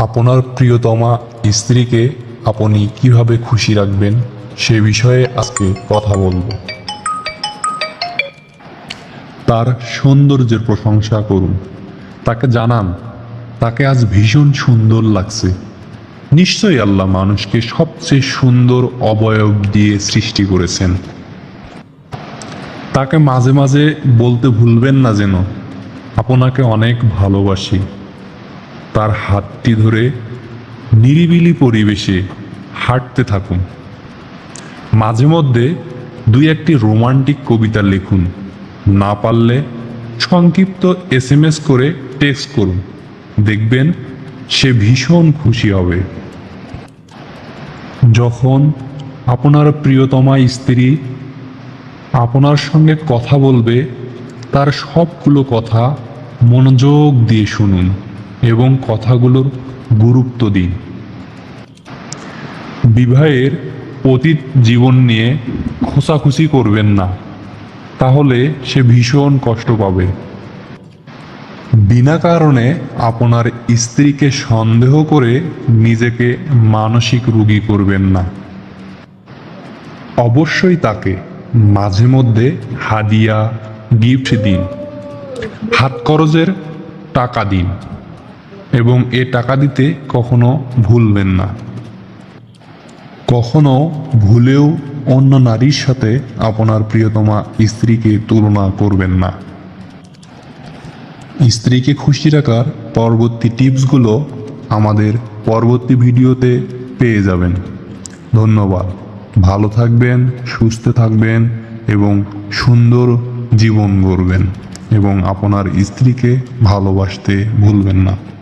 আপনার প্রিয়তমা স্ত্রীকে আপনি কীভাবে খুশি রাখবেন, সে বিষয়ে আজকে কথা বলব। তার সৌন্দর্যের প্রশংসা করুন। তাকে জানান, তাকে আজ ভীষণ সুন্দর লাগছে। নিশ্চয়ই আল্লাহ মানুষকে সবচেয়ে সুন্দর অবয়ব দিয়ে সৃষ্টি করেছেন। তাকে মাঝে মাঝে বলতে ভুলবেন না যেন, আপনাকে অনেক ভালোবাসি। তার হাতটি ধরে নিরিবিলি পরিবেশে হাঁটতে থাকুন। মাঝে মধ্যে দুই একটি রোমান্টিক কবিতা লিখুন। না পারলে সংক্ষিপ্ত এস এম এস করে টেক্সট করুন। দেখবেন সে ভীষণ খুশি হবে। যখন আপনার প্রিয়তমা স্ত্রী আপনার সঙ্গে কথা বলবে, তার সবগুলো কথা মনোযোগ দিয়ে শুনুন। এবং কথাগুলোর গুরুত্ব দিন। বিবাহের অতীত জীবন নিয়ে খোসাখুসি করবেন না, তাহলে সে ভীষণ কষ্ট পাবে। বিনা কারণে আপনার স্ত্রীকে সন্দেহ করে নিজেকে মানসিক রুগী করবেন না। অবশ্যই তাকে মাঝে মধ্যে হাদিয়া, গিফট দিন। হাত খরচের টাকা দিন। এবং এ টাকা দিতে কখনো ভুলবেন না। কখনো ভুলেও অন্য নারীর সাথে আপনার প্রিয়তমা স্ত্রীকে তুলনা করবেন না। স্ত্রীকে খুশি রাখার পরবর্তী টিপসগুলো আমাদের পরবর্তী ভিডিওতে পেয়ে যাবেন। ধন্যবাদ। ভালো থাকবেন, সুস্থ থাকবেন এবং সুন্দর জীবন গড়বেন এবং আপনার স্ত্রীকে ভালোবাসতে ভুলবেন না।